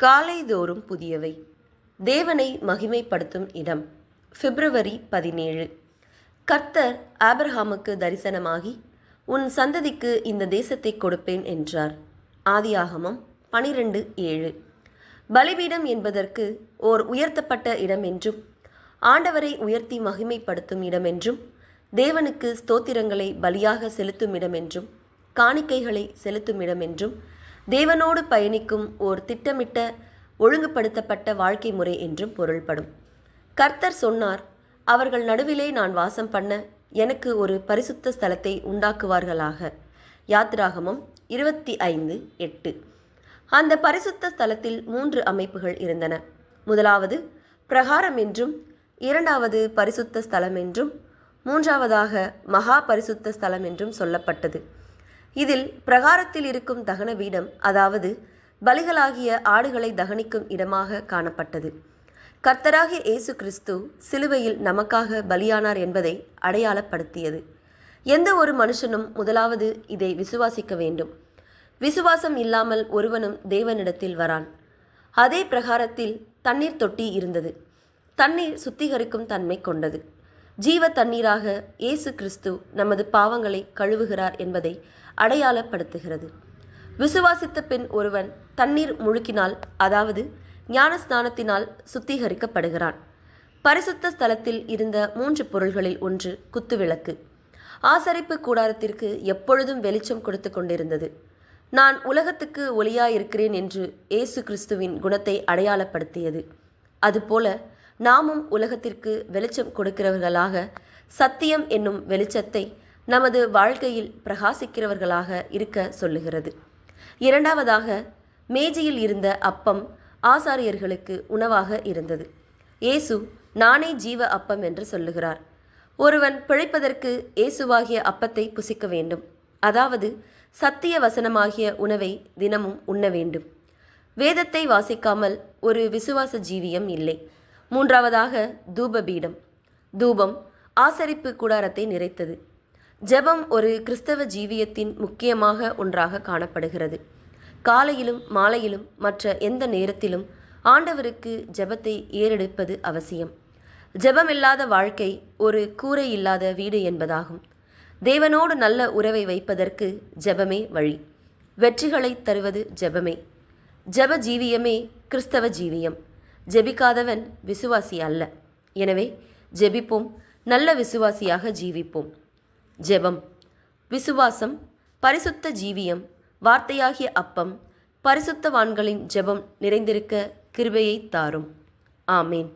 காலைதோறும் புதியவை. தேவனை மகிமைப்படுத்தும் இடம். பிப்ரவரி பதினேழு. கர்த்தர் ஆபிரஹாமுக்கு தரிசனமாகி உன் சந்ததிக்கு இந்த தேசத்தை கொடுப்பேன் என்றார். ஆதியாகமம் பனிரெண்டு ஏழு. பலிபீடம் என்பதற்கு ஓர் உயர்த்தப்பட்ட இடம் என்றும் ஆண்டவரை உயர்த்தி மகிமைப்படுத்தும் இடம் என்றும் தேவனுக்கு ஸ்தோத்திரங்களை பலியாக செலுத்தும் இடம் என்றும் காணிக்கைகளை செலுத்தும் இடம் என்றும் தேவனோடு பயணிக்கும் ஓர் திட்டமிட்ட ஒழுங்குபடுத்தப்பட்ட வாழ்க்கை முறை என்றும் பொருள்படும். கர்த்தர் சொன்னார் அவர்கள் நடுவிலே நான் வாசம் பண்ண எனக்கு ஒரு பரிசுத்த ஸ்தலத்தை உண்டாக்குவார்களாக. யாத்ராகமம் இருபத்தி ஐந்து எட்டு. அந்த பரிசுத்த ஸ்தலத்தில் மூன்று அமைப்புகள் இருந்தன. முதலாவது பிரகாரம் என்றும் இரண்டாவது பரிசுத்த ஸ்தலம் என்றும் மூன்றாவதாக மகா பரிசுத்த ஸ்தலம் என்றும் சொல்லப்பட்டது. இதில் பிரகாரத்தில் இருக்கும் தகன வீடம் அதாவது பலிகளாகிய ஆடுகளை தகனிக்கும் இடமாக காணப்பட்டது. கர்த்தராகிய இயேசு கிறிஸ்து சிலுவையில் நமக்காக பலியானார் என்பதை அடையாளப்படுத்தியது. எந்த ஒரு மனுஷனும் முதலாவது இதை விசுவாசிக்க வேண்டும். விசுவாசம் இல்லாமல் ஒருவனும் தேவனிடத்தில் வரான். அதே பிரகாரத்தில் தண்ணீர் தொட்டி இருந்தது. தண்ணீர் சுத்திகரிக்கும் தன்மை கொண்டது. ஜீவ தண்ணீராக இயேசு கிறிஸ்து நமது பாவங்களை கழுவுகிறார் என்பதை அடையாளப்படுத்துகிறது. விசுவாசித்த பின் ஒருவன் தண்ணீர் முழுக்கினால் அதாவது ஞான ஸ்நானத்தினால் சுத்திகரிக்கப்படுகிறான். பரிசுத்த ஸ்தலத்தில் இருந்த மூன்று பொருள்களில் ஒன்று குத்துவிளக்கு. ஆசரிப்பு கூடாரத்திற்கு எப்பொழுதும் வெளிச்சம் கொடுத்து கொண்டிருந்தது. நான் உலகத்துக்கு ஒளியாயிருக்கிறேன் என்று இயேசு கிறிஸ்துவின் குணத்தை அடையாளப்படுத்தியது. அதுபோல நாமும் உலகத்திற்கு வெளிச்சம் கொடுக்கிறவர்களாக சத்தியம் என்னும் வெளிச்சத்தை நமது வாழ்க்கையில் பிரகாசிக்கிறவர்களாக இருக்க சொல்லுகிறது. இரண்டாவதாக மேஜையில் இருந்த அப்பம் ஆசாரியர்களுக்கு உணவாக இருந்தது. இயேசு நானே ஜீவ அப்பம் என்று சொல்லுகிறார். ஒருவன் பிழைப்பதற்கு இயேசுவாகிய அப்பத்தை புசிக்க வேண்டும். அதாவது சத்திய வசனமாகிய உணவை தினமும் உண்ண வேண்டும். வேதத்தை வாசிக்காமல் ஒரு விசுவாச ஜீவியம் இல்லை. மூன்றாவதாக தூபபீடம். தூபம் ஆசரிப்பு கூடாரத்தை நிறைத்தது. ஜெபம் ஒரு கிறிஸ்தவ ஜீவியத்தின் முக்கியமாக ஒன்றாக காணப்படுகிறது. காலையிலும் மாலையிலும் மற்ற எந்த நேரத்திலும் ஆண்டவருக்கு ஜெபத்தை ஏறெடுப்பது அவசியம். ஜெபமில்லாத வாழ்க்கை ஒரு கூரை இல்லாத வீடு என்பதாகும். தேவனோடு நல்ல உறவை வைப்பதற்கு ஜெபமே வழி. வெற்றிகளை தருவது ஜெபமே. ஜெப ஜீவியமே கிறிஸ்தவ ஜீவியம். ஜெபிக்காதவன் விசுவாசி அல்ல. எனவே ஜெபிப்போம். நல்ல விசுவாசியாக ஜீவிப்போம். ஜெபம். விசுவாசம் பரிசுத்த ஜீவியம் வார்த்தையாகிய அப்பம் பரிசுத்தவான்களின் ஜெபம் நிறைந்திருக்க கிருபையை தாரும். ஆமேன்.